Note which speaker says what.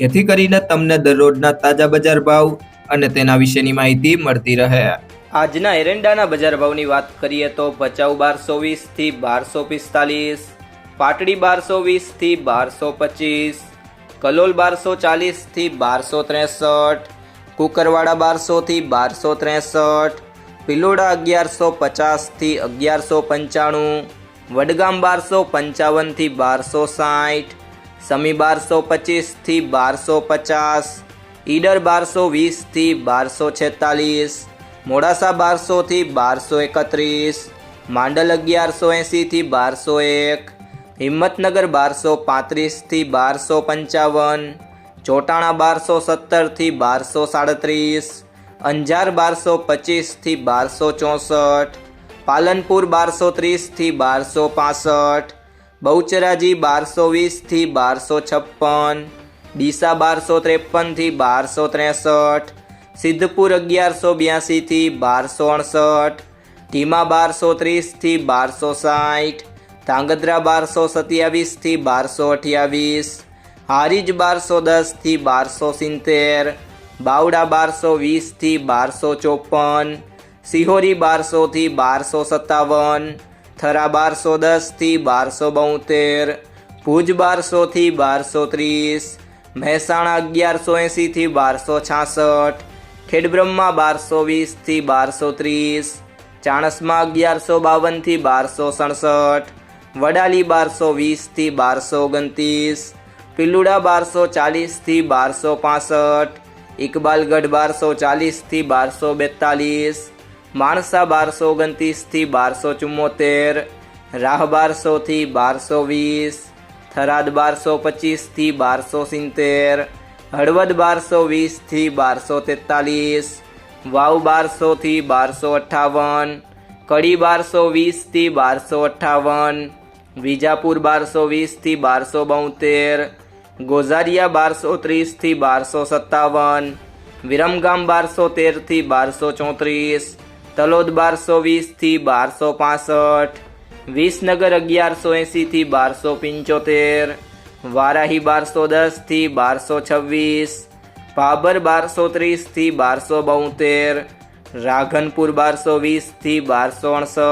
Speaker 1: જેથી કરીને તમને દરરોજના તાજા બજાર ભાવ અને તેના વિશેની માહિતી મળતી રહે. આજના એરંડાના બજાર ભાવની વાત કરીએ તો ભચાઉ બારસો વીસથી બારસો પિસ્તાલીસ, પાટડી બારસો વીસથી બારસો પચીસ, કલોલ બારસો ચાલીસથી બારસો ત્રેસઠ, કુકરવાડા બારસોથી બારસો ત્રેસઠ, પિલોડા અગિયારસો પચાસથી અગિયારસો પંચાણું, વડગામ બારસો પંચાવનથી બારસો સાઠ સમી બારસો પચીસથી બારસો પચાસ, ઈડર બારસો વીસથી બારસો છેતાલીસ, મોડાસા બારસોથી બારસો એકત્રીસ, માંડલ અગિયારસો એંસીથી બારસો એક, હિંમતનગર બારસો પાંત્રીસથી બારસો પંચાવન, ચોટાણા બારસો સત્તરથી બારસો સાડત્રીસ, અંજાર બારસો પચીસથી બારસો ચોસઠ, પાલનપુર બારસો ત્રીસથી બારસો પાસઠ બહુચરાજી બારસો વીસથી બારસો છપ્પન, ડીસા બારસો ત્રેપનથી બારસો ત્રેસઠ, સિદ્ધપુર અગિયારસો બ્યાસીથી બારસો અડસઠ ધીમા બારસો ત્રીસથી બારસો સાઠ, ધાંગધ્રા બારસો સત્યાવીસથી બારસો અઠ્યાવીસ, હારીજ બારસો દસથી બારસો સિત્તેર, બાવડા બારસો વીસથી બારસો ચોપન, સિહોરી બારસોથી બારસો સત્તાવન થરા બારસો દસથી બારસો બોતેર, ભુજ બારસોથી બારસો ત્રીસ, મહેસાણા અગિયારસો એંસીથી બારસો છાસઠ, ખેડબ્રહ્મા બારસો વીસથી બારસો ત્રીસ, ચાણસમાં અગિયારસો બાવનથી બારસો સડસઠ, વડાલી બારસો વીસથી બારસો ઓગણત્રીસ, પિલુડા બારસો ચાલીસથી બારસો પાસઠ, ઇકબાલગઢ બારસો ચાલીસથી બારસો બેતાલીસ માણસા બારસો ઓગણત્રીસથી બારસો ચુમ્મોતેર, રાહ બારસોથી બારસો વીસ, થરાદ બારસો પચીસથી બારસો સિત્તેર, હળવદ બારસો વીસથી બારસો તેતાલીસ, વાવ બારસોથી બારસો અઠ્ઠાવન કડી બારસો વીસથી બારસો અઠ્ઠાવન વિજાપુર બારસો વીસથી બારસો બોતેર, ગોઝારિયા બારસો ત્રીસથી બારસો સત્તાવન, વિરમગામ બારસો તેરથી બારસો ચોત્રીસ તલોદ બારસો વીસથી બારસો પાસઠ, વિસનગર અગિયારસો એંસીથી બારસો પંચોતેર, વારાહી બારસો દસથી બારસો છવ્વીસ ભાબર બારસો ત્રીસથી બારસો બોતેર, રાઘનપુર બારસો વીસથી બારસો અડસઠ